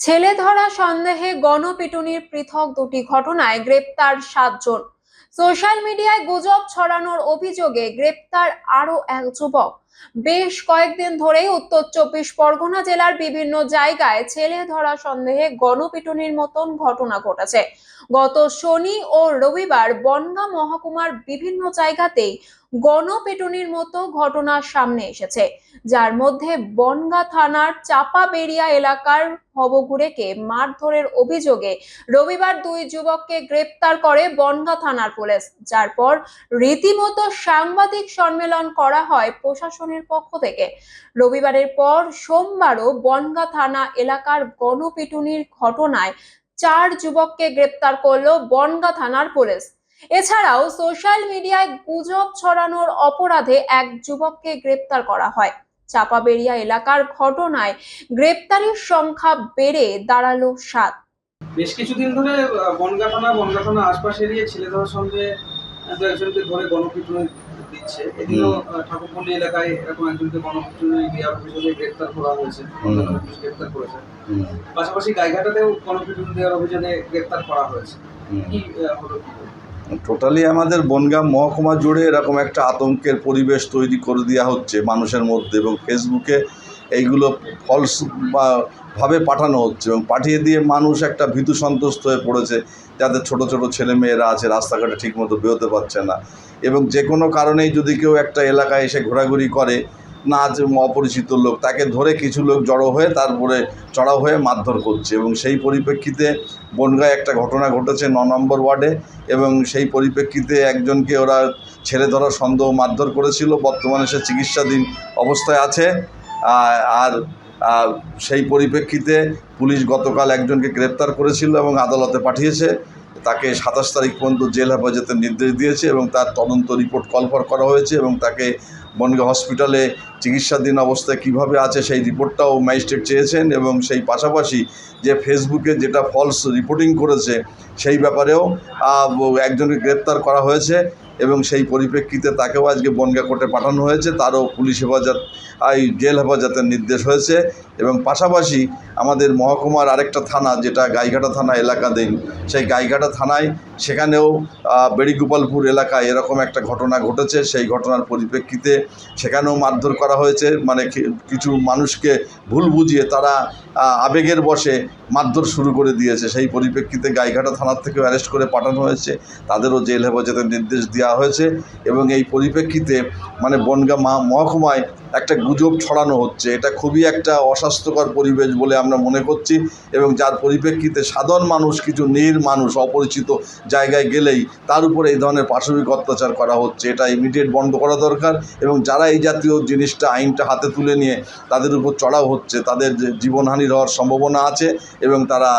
ছেলে ধরা সন্দেহে গণপিটুনির পৃথক দুটি ঘটনায় গ্রেপ্তার সাতজন। সোশ্যাল মিডিয়ায় গুজব ছড়ানোর অভিযোগে গ্রেপ্তার আরও এক যুবক। বেশ কয়েকদিন ধরেই উত্তর চব্বিশ পরগনা জেলার বিভিন্ন জায়গায় ছেলে ধরা সন্দেহে গণপিটুনির মতন ঘটনা ঘটেছে। গত শনি ও রবিবার বনগাঁ মহকুমার বিভিন্ন জায়গাতেই গণপিটুনির মতো ঘটনা সামনে এসেছে, যার মধ্যে বনগাঁ থানার চাপা চাপাবেড়িয়া এলাকার ভবঘুরেকে মারধরের অভিযোগে রবিবার দুই যুবককে গ্রেপ্তার করে বনগাঁ থানার পুলিশ। যার পর রীতিমতো সাংবাদিক সম্মেলন করা হয় প্রশাসনের পক্ষ থেকে। রবিবারের পর সোমবারও বনগাঁ থানা এলাকার গণপিটুনির ঘটনায় চার যুবককে গ্রেপ্তার করল বনগাঁ থানার পুলিশ। এছাড়াও সোশ্যাল মিডিয়ায় গুজব ছড়ানোর অপরাধে এক যুবককে গ্রেপ্তার করা হয়। চাপাবেড়িয়া এলাকার ঘটনায় গ্রেপ্তারির সংখ্যা বেড়ে দাঁড়াল সাত। বেশ কিছুদিন ধরে বনগাঁ থানা বনগাঁ থানা আশপাশ এরিয়ে ছেলে ধরার সঙ্গে দু একজনকে ধরে গণপিটুনি দিচ্ছে। এদিনও ঠাকুরপল্লী এলাকায় এরকম একজনকে গণপিটুনি দেওয়ার অভিযোগে গ্রেপ্তার করা হয়েছে। গ্রেপ্তার করেছে। পাশাপাশি গাইঘাটাতেও গণপিটুনি দেওয়ার অভিযোগে গ্রেপ্তার করা হয়েছে। কি হলো কি? হলো? টোটালি আমাদের বনগাঁ মহকুমা জুড়ে এরকম একটা আতঙ্কের পরিবেশ তৈরি করে দেওয়া হচ্ছে মানুষের মধ্যে এবং ফেসবুকে এইগুলো ফলস বা ভাবে পাঠানো হচ্ছে এবং পাঠিয়ে দিয়ে মানুষ একটা ভীতু সন্তুষ্ট হয়ে পড়েছে যাদের ছোট ছোট ছেলে মেয়েরা আছে, রাস্তাঘাটে ঠিকমতো বেরোতে পারছে না। এবং যে কোনো কারণেই যদি কেউ একটা এলাকায় এসে ঘোরাঘুরি করে, না অপরিচিত লোক, তাকে ধরে কিছু লোক জড়ো হয়ে তারপরে চড়াও হয়ে মারধর করছে এবং সেই পরিপ্রেক্ষিতে বনগায় একটা ঘটনা ঘটেছে ন নম্বর ওয়ার্ডে এবং সেই পরিপ্রেক্ষিতে একজনকে ওরা ছেড়ে ধরার সন্দেহ মারধর করেছিল। বর্তমানে সে চিকিৎসাধীন অবস্থায় আছে। আর সেই পরিপ্রেক্ষিতে পুলিশ গতকাল একজনকে গ্রেপ্তার করেছিল এবং আদালতে পাঠিয়েছে। তাকে সাতাশ তারিখ পর্যন্ত জেল হেফাজতের নির্দেশ দিয়েছে এবং তার তদন্ত রিপোর্ট কলফর করা হয়েছে এবং তাকে বনগাঁ হসপিটালে চিকিৎসাধীন অবস্থায় কীভাবে আছে সেই রিপোর্টটাও ম্যাজিস্ট্রেট চেয়েছেন এবং সেই পাশাপাশি যে ফেসবুকে যেটা ফলস রিপোর্টিং করেছে, সেই ব্যাপারেও একজনকে গ্রেপ্তার করা হয়েছে। এবং সেই পরিপ্রেক্ষিতে তাকেও আজকে বনগাঁ কোর্টে পাঠানো হয়েছে। তারও পুলিশ হেফাজত এই জেল হেফাজতের নির্দেশ হয়েছে। এবং পাশাপাশি আমাদের মহকুমার আরেকটা থানা, যেটা গাইঘাটা থানা এলাকাধীন সেই গাইঘাটা থানায় সেখানেও বেড়িগোপালপুর এলাকায় এরকম একটা ঘটনা ঘটেছে। সেই ঘটনার পরিপ্রেক্ষিতে সেখানেও মারধর করা হয়েছে। মানে কিছু মানুষকে ভুল বুঝিয়ে তারা আবেগের বশে মারধর শুরু করে দিয়েছে। সেই পরিপ্রেক্ষিতে গাইঘাটা থানার থেকে অ্যারেস্ট করে পাঠানো হয়েছে। তাদেরও জেল হেফাজতের নির্দেশ দেওয়া হয়েছে এবং এই পরিপ্রেক্ষিতে মানে বনগাঁ মহকুমায় একটা গুজব ছড়ানো হচ্ছে। এটা খুবই একটা অস্বাস্থ্যকর পরিবেশ বলে আমরা মনে করছি এবং যার পরিপ্রেক্ষিতে সাধারণ মানুষ, কিছু নীর মানুষ, অপরিচিত জায়গায় গেলেই তার উপরে এই ধরনের পাশবিক অত্যাচার করা হচ্ছে। এটা ইমিডিয়েট বন্ধ করা দরকার এবং যারা এই জাতীয় জিনিসটা, আইনটা হাতে তুলে নিয়ে তাদের উপর চড়াও হচ্ছে, তাদের যে জীবনহানি হওয়ার সম্ভাবনা আছে এবং তারা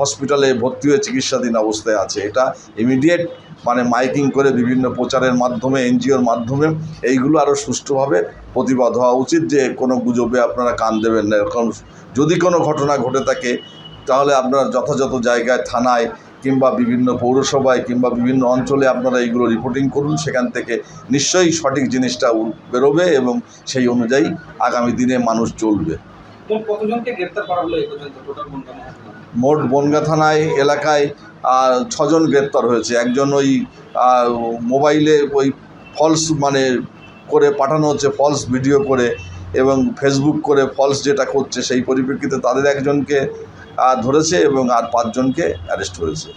হসপিটালে ভর্তি হয়ে চিকিৎসাধীন অবস্থায় আছে। এটা ইমিডিয়েট মানে মাইকিং করে বিভিন্ন প্রচারের মাধ্যমে, এনজিওর মাধ্যমে এইগুলো আরও সুষ্ঠুভাবে প্রতিবাদ হওয়া উচিত যে কোনো গুজবে আপনারা কান দেবেন না। এরকম যদি কোনো ঘটনা ঘটে থাকে, তাহলে আপনারা যথাযথ জায়গায়, থানায় কিংবা বিভিন্ন পৌরসভায় কিংবা বিভিন্ন অঞ্চলে আপনারা এইগুলো রিপোর্টিং করুন। সেখান থেকে নিশ্চয়ই সঠিক জিনিসটা বেরোবে এবং সেই অনুযায়ী আগামী দিনে মানুষ চলবে। কতজনকে করা হলো এই পর্যন্ত? টোটাল মোট বনগাঁ থানায়, এলাকায় ছজন গ্রেপ্তার হয়েছে। একজন ওই মোবাইলে ওই ফলস মানে করে পাঠানো হচ্ছে ফলস ভিডিও করে এবং ফেসবুক করে ফলস যেটা করছে সেই পরিপ্রেক্ষিতে তাদের একজনকে ধরেছে এবং আর পাঁচজনকে অ্যারেস্ট হয়েছে